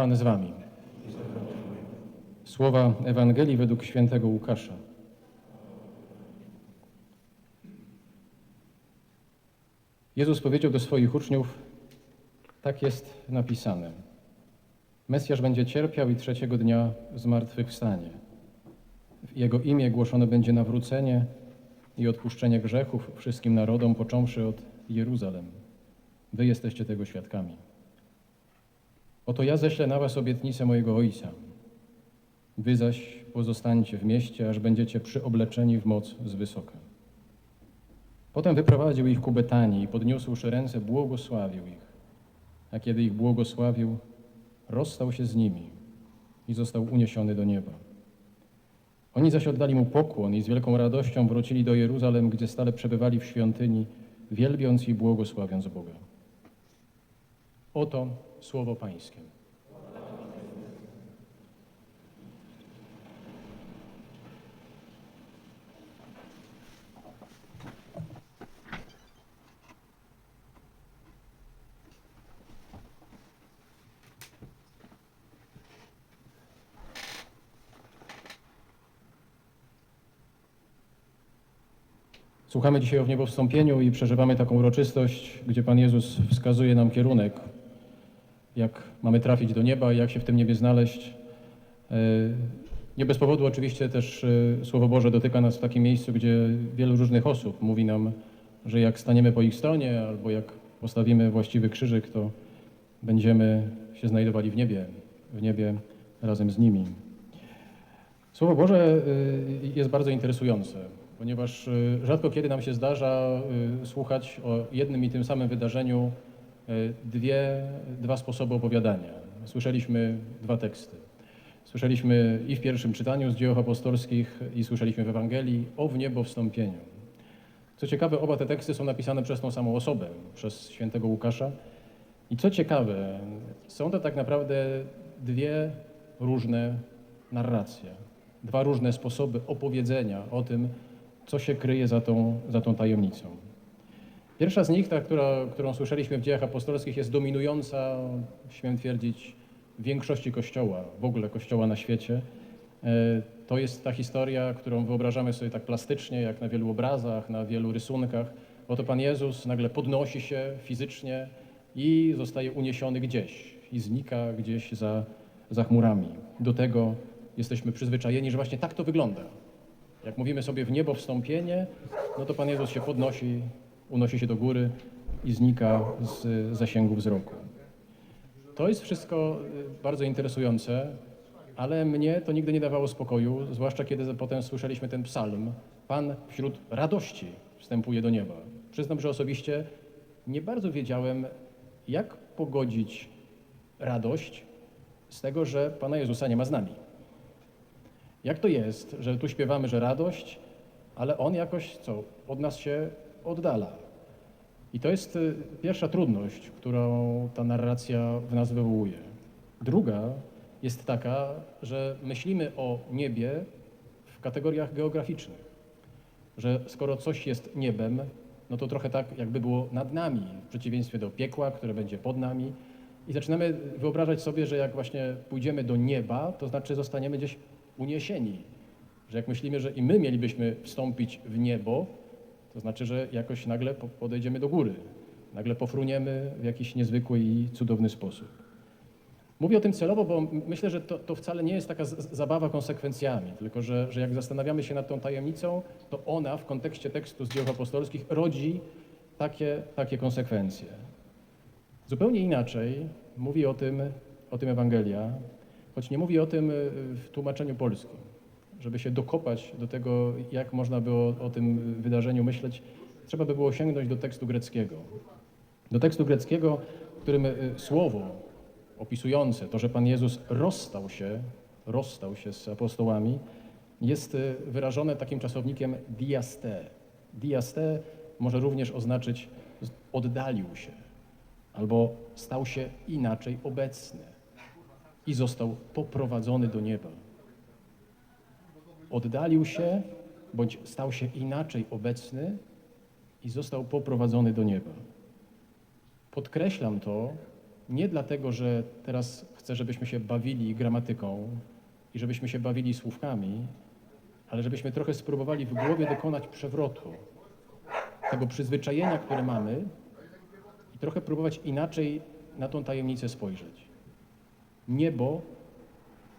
Pan z wami. Słowa Ewangelii według świętego Łukasza. Jezus powiedział do swoich uczniów: Tak jest napisane. Mesjasz będzie cierpiał i trzeciego dnia zmartwychwstanie. W Jego imię głoszone będzie nawrócenie i odpuszczenie grzechów wszystkim narodom, począwszy od Jeruzalem. Wy jesteście tego świadkami. Oto ja ześlę na was obietnicę mojego Ojca. Wy zaś pozostańcie w mieście, aż będziecie przyobleczeni w moc z wysoka. Potem wyprowadził ich ku Betanii i podniósłszy ręce, błogosławił ich. A kiedy ich błogosławił, rozstał się z nimi i został uniesiony do nieba. Oni zaś oddali mu pokłon i z wielką radością wrócili do Jeruzalem, gdzie stale przebywali w świątyni, wielbiąc i błogosławiąc Boga. Oto słowo Pańskie. Słuchamy dzisiaj o wniebowstąpieniu i przeżywamy taką uroczystość, gdzie Pan Jezus wskazuje nam kierunek, jak mamy trafić do nieba, jak się w tym niebie znaleźć. E, Nie bez powodu oczywiście też e, Słowo Boże dotyka nas w takim miejscu, gdzie wielu różnych osób mówi nam, że jak staniemy po ich stronie albo jak postawimy właściwy krzyżyk, to będziemy się znajdowali w niebie, w niebie razem z nimi. Słowo Boże y, jest bardzo interesujące, ponieważ rzadko kiedy nam się zdarza słuchać o jednym i tym samym wydarzeniu dwie, dwa sposoby opowiadania. Słyszeliśmy dwa teksty. Słyszeliśmy i w pierwszym czytaniu z dzieł apostolskich i słyszeliśmy w Ewangelii o wniebowstąpieniu. Co ciekawe, oba te teksty są napisane przez tą samą osobę, przez świętego Łukasza. I co ciekawe, są to tak naprawdę dwie różne narracje, dwa różne sposoby opowiedzenia o tym, co się kryje za tą, za tą tajemnicą. Pierwsza z nich, ta, która, którą słyszeliśmy w dziejach apostolskich, jest dominująca, śmiem twierdzić, większości kościoła, w ogóle kościoła na świecie. E, To jest ta historia, którą wyobrażamy sobie tak plastycznie, jak na wielu obrazach, na wielu rysunkach. Oto Pan Jezus nagle podnosi się fizycznie i zostaje uniesiony gdzieś i znika gdzieś za, za chmurami. Do tego jesteśmy przyzwyczajeni, że właśnie tak to wygląda. Jak mówimy sobie w niebo wstąpienie, no to Pan Jezus się podnosi, unosi się do góry i znika z zasięgu wzroku. To jest wszystko y, bardzo interesujące, ale mnie to nigdy nie dawało spokoju, zwłaszcza kiedy potem słyszeliśmy ten psalm. Pan wśród radości wstępuje do nieba. Przyznam, że osobiście nie bardzo wiedziałem, jak pogodzić radość z tego, że Pana Jezusa nie ma z nami. Jak to jest, że tu śpiewamy, że radość, ale On jakoś co, od nas się oddala. I to jest y, pierwsza trudność, którą ta narracja w nas wywołuje. Druga jest taka, że myślimy o niebie w kategoriach geograficznych. Że skoro coś jest niebem, no to trochę tak, jakby było nad nami, w przeciwieństwie do piekła, które będzie pod nami. I zaczynamy wyobrażać sobie, że jak właśnie pójdziemy do nieba, to znaczy zostaniemy gdzieś uniesieni. Że jak myślimy, że i my mielibyśmy wstąpić w niebo, to znaczy, że jakoś nagle po- podejdziemy do góry, nagle pofruniemy w jakiś niezwykły i cudowny sposób. Mówię o tym celowo, bo myślę, że to, to wcale nie jest taka zabawa konsekwencjami, tylko że, że jak zastanawiamy się nad tą tajemnicą, to ona w kontekście tekstu z dzieł apostolskich rodzi takie, takie konsekwencje. Zupełnie inaczej mówi o tym, o tym Ewangelia, choć nie mówi o tym y, w tłumaczeniu polskim. Żeby się dokopać do tego, jak można było o tym wydarzeniu myśleć, trzeba by było sięgnąć do tekstu greckiego. Do tekstu greckiego, w którym y, słowo opisujące to, że Pan Jezus rozstał się, rozstał się z apostołami, jest y, wyrażone takim czasownikiem diaste. Diaste może również oznaczyć oddalił się albo stał się inaczej obecny i został poprowadzony do nieba. Oddalił się bądź stał się inaczej obecny i został poprowadzony do nieba. Podkreślam to, nie dlatego, że teraz chcę, żebyśmy się bawili gramatyką i żebyśmy się bawili słówkami, ale żebyśmy trochę spróbowali w głowie dokonać przewrotu tego przyzwyczajenia, które mamy i trochę próbować inaczej na tą tajemnicę spojrzeć. Niebo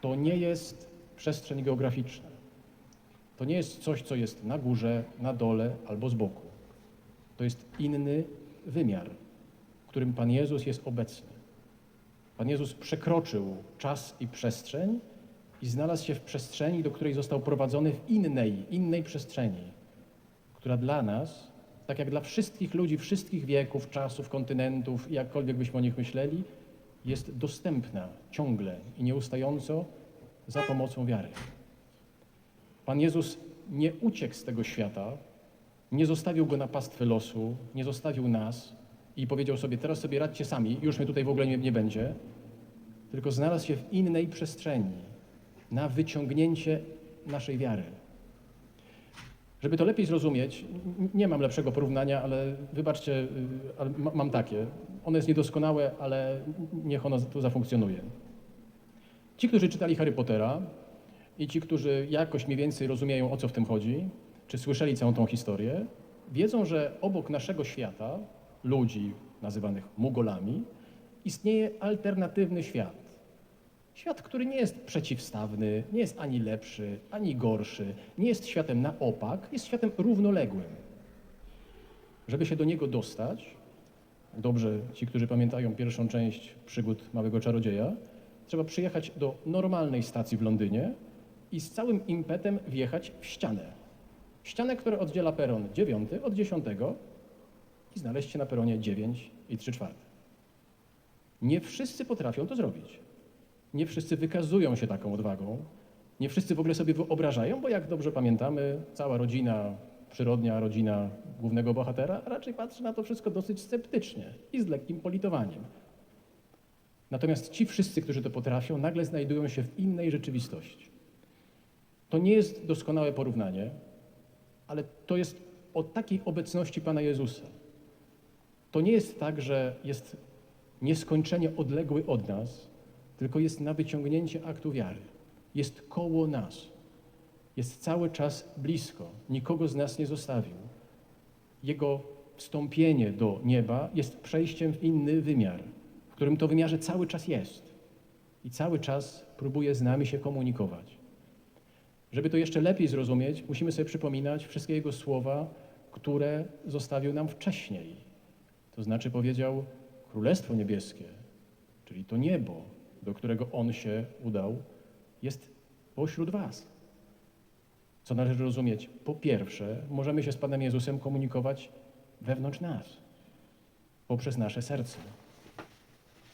to nie jest przestrzeń geograficzna. To nie jest coś, co jest na górze, na dole albo z boku. To jest inny wymiar, w którym Pan Jezus jest obecny. Pan Jezus przekroczył czas i przestrzeń i znalazł się w przestrzeni, do której został prowadzony w innej, innej przestrzeni, która dla nas, tak jak dla wszystkich ludzi wszystkich wieków, czasów, kontynentów, jakkolwiek byśmy o nich myśleli, jest dostępna ciągle i nieustająco za pomocą wiary. Pan Jezus nie uciekł z tego świata, nie zostawił go na pastwę losu, nie zostawił nas i powiedział sobie, teraz sobie radźcie sami, już mnie tutaj w ogóle nie, nie będzie, tylko znalazł się w innej przestrzeni, na wyciągnięcie naszej wiary. Żeby to lepiej zrozumieć, nie mam lepszego porównania, ale wybaczcie, y, ale ma- mam takie. Ono jest niedoskonałe, ale niech ono tu zafunkcjonuje. Ci, którzy czytali Harry Pottera i ci, którzy jakoś mniej więcej rozumieją, o co w tym chodzi, czy słyszeli całą tą historię, wiedzą, że obok naszego świata, ludzi nazywanych Mugolami, istnieje alternatywny świat. Świat, który nie jest przeciwstawny, nie jest ani lepszy, ani gorszy, nie jest światem na opak, jest światem równoległym. Żeby się do niego dostać, dobrze ci, którzy pamiętają pierwszą część przygód Małego Czarodzieja, trzeba przyjechać do normalnej stacji w Londynie i z całym impetem wjechać w ścianę. Ścianę, która oddziela peron 9 od 10 i znaleźć się na peronie 9 i 3 czwarte. Nie wszyscy potrafią to zrobić. Nie wszyscy wykazują się taką odwagą. Nie wszyscy w ogóle sobie wyobrażają, bo jak dobrze pamiętamy, cała rodzina, przyrodnia rodzina głównego bohatera raczej patrzy na to wszystko dosyć sceptycznie i z lekkim politowaniem. Natomiast ci wszyscy, którzy to potrafią, nagle znajdują się w innej rzeczywistości. To nie jest doskonałe porównanie, ale to jest o takiej obecności Pana Jezusa. To nie jest tak, że jest nieskończenie odległy od nas, tylko jest na wyciągnięcie aktu wiary. Jest koło nas. Jest cały czas blisko. Nikogo z nas nie zostawił. Jego wstąpienie do nieba jest przejściem w inny wymiar, w którym to wymiarze cały czas jest. I cały czas próbuje z nami się komunikować. Żeby to jeszcze lepiej zrozumieć, musimy sobie przypominać wszystkie Jego słowa, które zostawił nam wcześniej. To znaczy powiedział Królestwo Niebieskie, czyli to niebo, do którego On się udał, jest pośród Was. Co należy rozumieć? Po pierwsze, możemy się z Panem Jezusem komunikować wewnątrz nas, poprzez nasze serce.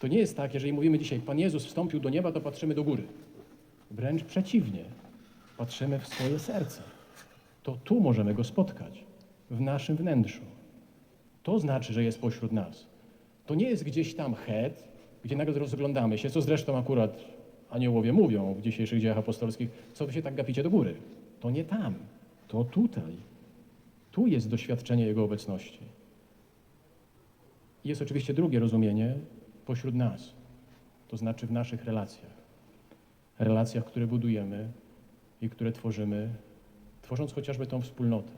To nie jest tak, jeżeli mówimy dzisiaj, Pan Jezus wstąpił do nieba, to patrzymy do góry. Wręcz przeciwnie, patrzymy w swoje serce. To tu możemy Go spotkać, w naszym wnętrzu. To znaczy, że jest pośród nas. To nie jest gdzieś tam het, gdzie nagle rozglądamy się, co zresztą akurat aniołowie mówią w dzisiejszych dziejach apostolskich, co wy się tak gapicie do góry. To nie tam, to tutaj. Tu jest doświadczenie Jego obecności. I Jest oczywiście drugie rozumienie pośród nas, to znaczy w naszych relacjach. Relacjach, które budujemy i które tworzymy, tworząc chociażby tą wspólnotę.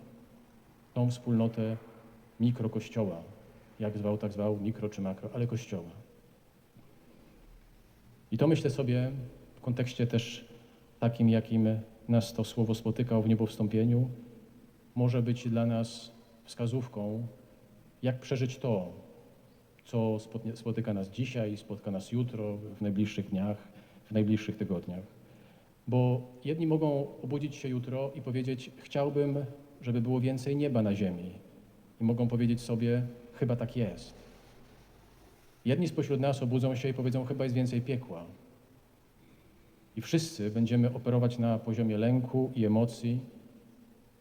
Tą wspólnotę mikrokościoła, jak zwał, tak zwał, mikro czy makro, ale kościoła. I to myślę sobie w kontekście też takim, jakim nas to słowo spotykał w niebowstąpieniu, może być dla nas wskazówką, jak przeżyć to, co spotyka nas dzisiaj, spotka nas jutro, w najbliższych dniach, w najbliższych tygodniach. Bo jedni mogą obudzić się jutro i powiedzieć: Chciałbym, żeby było więcej nieba na ziemi. I mogą powiedzieć sobie: Chyba tak jest. Jedni spośród nas obudzą się i powiedzą: Chyba jest więcej piekła. I wszyscy będziemy operować na poziomie lęku i emocji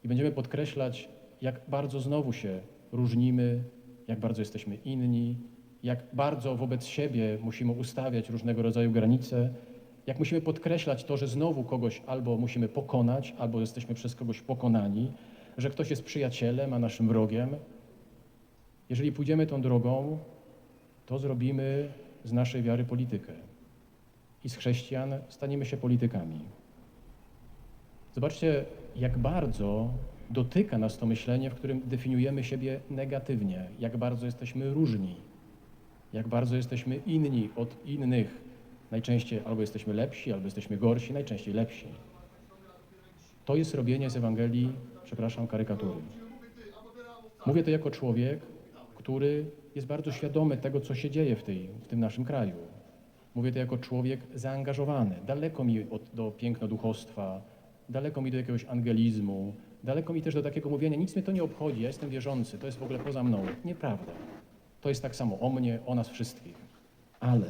i będziemy podkreślać, jak bardzo znowu się różnimy, jak bardzo jesteśmy inni, jak bardzo wobec siebie musimy ustawiać różnego rodzaju granice, jak musimy podkreślać to, że znowu kogoś albo musimy pokonać, albo jesteśmy przez kogoś pokonani, że ktoś jest przyjacielem, a naszym wrogiem. Jeżeli pójdziemy tą drogą, to zrobimy z naszej wiary politykę i z chrześcijan staniemy się politykami. Zobaczcie, jak bardzo dotyka nas to myślenie, w którym definiujemy siebie negatywnie, jak bardzo jesteśmy różni, jak bardzo jesteśmy inni od innych. Najczęściej albo jesteśmy lepsi, albo jesteśmy gorsi, najczęściej lepsi. To jest robienie z Ewangelii, przepraszam, karykatury. Mówię to jako człowiek, który jest bardzo świadomy tego, co się dzieje w, tej, w tym naszym kraju. Mówię to jako człowiek zaangażowany. Daleko mi od, do pięknoduchostwa, daleko mi do jakiegoś angelizmu, daleko mi też do takiego mówienia, nic mnie to nie obchodzi, ja jestem wierzący, to jest w ogóle poza mną. Nieprawda. To jest tak samo o mnie, o nas wszystkich. Ale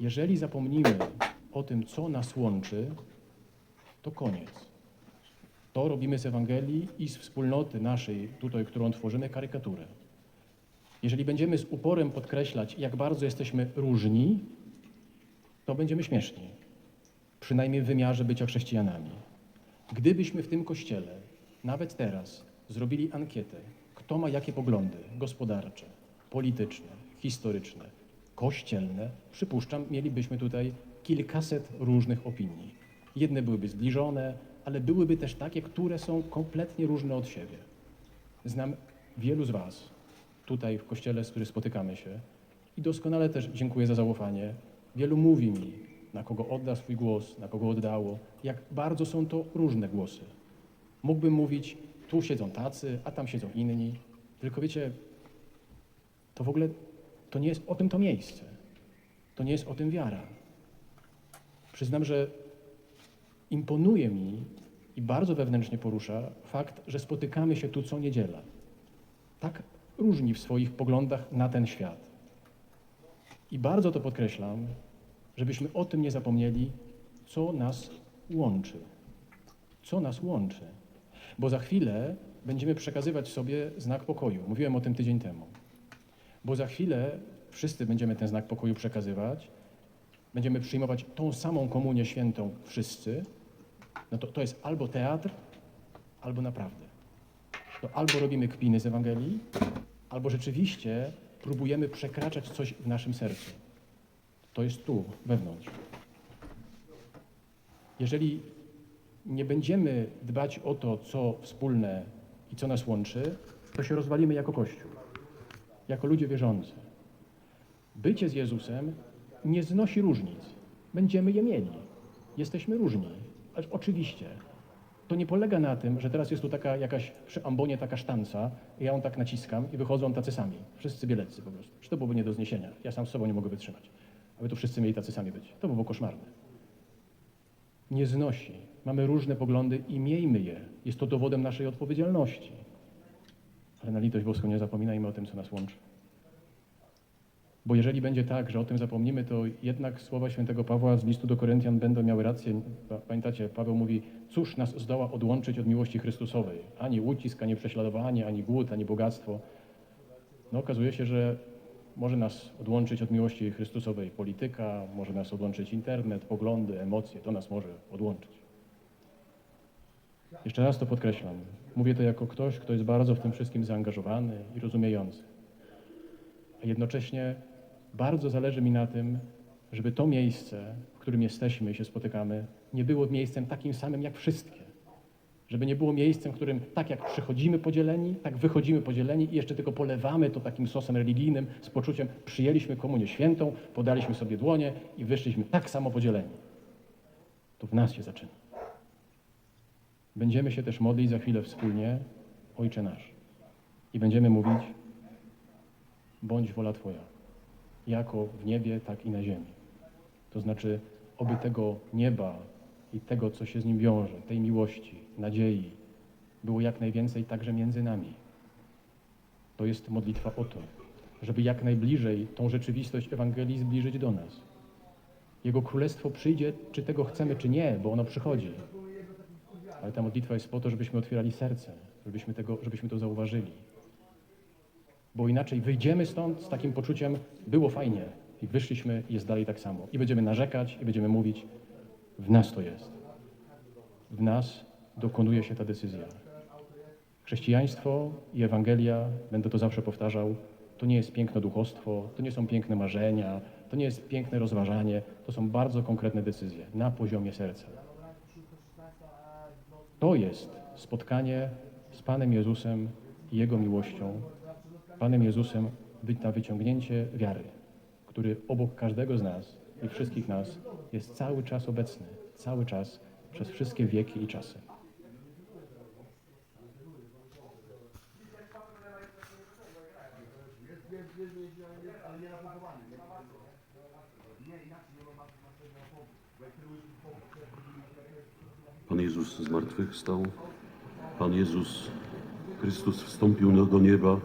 jeżeli zapomnimy o tym, co nas łączy, to koniec. To robimy z Ewangelii i z wspólnoty naszej, tutaj, którą tworzymy, karykaturę. Jeżeli będziemy z uporem podkreślać, jak bardzo jesteśmy różni, to będziemy śmieszni. Przynajmniej w wymiarze bycia chrześcijanami. Gdybyśmy w tym kościele, nawet teraz, zrobili ankietę, kto ma jakie poglądy gospodarcze, polityczne, historyczne, kościelne, przypuszczam, mielibyśmy tutaj kilkaset różnych opinii. Jedne byłyby zbliżone, ale byłyby też takie, które są kompletnie różne od siebie. Znam wielu z Was tutaj w kościele, z którym spotykamy się i doskonale też dziękuję za zaufanie. Wielu mówi mi, na kogo odda swój głos, na kogo oddało, jak bardzo są to różne głosy. Mógłbym mówić, tu siedzą tacy, a tam siedzą inni, tylko wiecie, to w ogóle to nie jest o tym to miejsce. To nie jest o tym wiara. Przyznam, że imponuje mi i bardzo wewnętrznie porusza fakt, że spotykamy się tu co niedziela. Tak różni w swoich poglądach na ten świat. I bardzo to podkreślam, żebyśmy o tym nie zapomnieli, co nas łączy. Co nas łączy. Bo za chwilę będziemy przekazywać sobie znak pokoju. Mówiłem o tym tydzień temu. Bo za chwilę wszyscy będziemy ten znak pokoju przekazywać, będziemy przyjmować tą samą komunię świętą wszyscy, no to, to jest albo teatr, albo naprawdę. To albo robimy kpiny z Ewangelii, albo rzeczywiście próbujemy przekraczać coś w naszym sercu. To jest tu, wewnątrz. Jeżeli nie będziemy dbać o to, co wspólne i co nas łączy, to się rozwalimy jako Kościół, jako ludzie wierzący. Bycie z Jezusem nie znosi różnic. Będziemy je mieli. Jesteśmy różni. Ale oczywiście. To nie polega na tym, że teraz jest tu taka jakaś przy ambonie taka sztanca, ja ją tak naciskam i wychodzą tacy sami. Wszyscy bieleccy po prostu. Czy to byłoby nie do zniesienia? Ja sam z sobą nie mogę wytrzymać. Aby tu wszyscy mieli tacy sami być. To by było koszmarne. Nie znosi. Mamy różne poglądy i miejmy je. Jest to dowodem naszej odpowiedzialności. Ale na litość boską nie zapominajmy o tym, co nas łączy. Bo jeżeli będzie tak, że o tym zapomnimy, to jednak słowa świętego Pawła z listu do Koryntian będą miały rację. Pa- Pamiętacie, Paweł mówi, cóż nas zdoła odłączyć od miłości Chrystusowej? Ani ucisk, ani prześladowanie, ani głód, ani bogactwo. No okazuje się, że może nas odłączyć od miłości Chrystusowej polityka, może nas odłączyć internet, poglądy, emocje, to nas może odłączyć. Jeszcze raz to podkreślam. Mówię to jako ktoś, kto jest bardzo w tym wszystkim zaangażowany i rozumiejący. A jednocześnie bardzo zależy mi na tym, żeby to miejsce, w którym jesteśmy i się spotykamy, nie było miejscem takim samym jak wszystkie. Żeby nie było miejscem, w którym tak jak przychodzimy podzieleni, tak wychodzimy podzieleni i jeszcze tylko polewamy to takim sosem religijnym z poczuciem przyjęliśmy komunię świętą, podaliśmy sobie dłonie i wyszliśmy tak samo podzieleni. To w nas się zaczyna. Będziemy się też modlić za chwilę wspólnie, Ojcze nasz. I będziemy mówić, bądź wola Twoja, jako w niebie, tak i na ziemi. To znaczy, oby tego nieba i tego, co się z nim wiąże, tej miłości, nadziei, było jak najwięcej także między nami. To jest modlitwa o to, żeby jak najbliżej tą rzeczywistość Ewangelii zbliżyć do nas. Jego królestwo przyjdzie, czy tego chcemy, czy nie, bo ono przychodzi. Ale ta modlitwa jest po to, żebyśmy otwierali serce, żebyśmy, tego, żebyśmy to zauważyli. Bo inaczej wyjdziemy stąd z takim poczuciem, było fajnie i wyszliśmy i jest dalej tak samo. I będziemy narzekać i będziemy mówić, w nas to jest. W nas dokonuje się ta decyzja. Chrześcijaństwo i Ewangelia, będę to zawsze powtarzał, to nie jest piękne duchostwo, to nie są piękne marzenia, to nie jest piękne rozważanie, to są bardzo konkretne decyzje na poziomie serca. To jest spotkanie z Panem Jezusem i Jego miłością, Panem Jezusem na wyciągnięcie wiary, który obok każdego z nas i wszystkich nas jest cały czas obecny, cały czas, przez wszystkie wieki i czasy. Pan Jezus zmartwychwstał. Pan Jezus Chrystus wstąpił do nieba.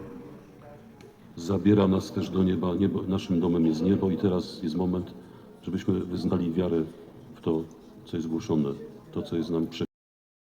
Zabiera nas też do nieba. Niebo, naszym domem jest niebo i teraz jest moment, żebyśmy wyznali wiarę w to, co jest głoszone, to, co jest nam przekazane.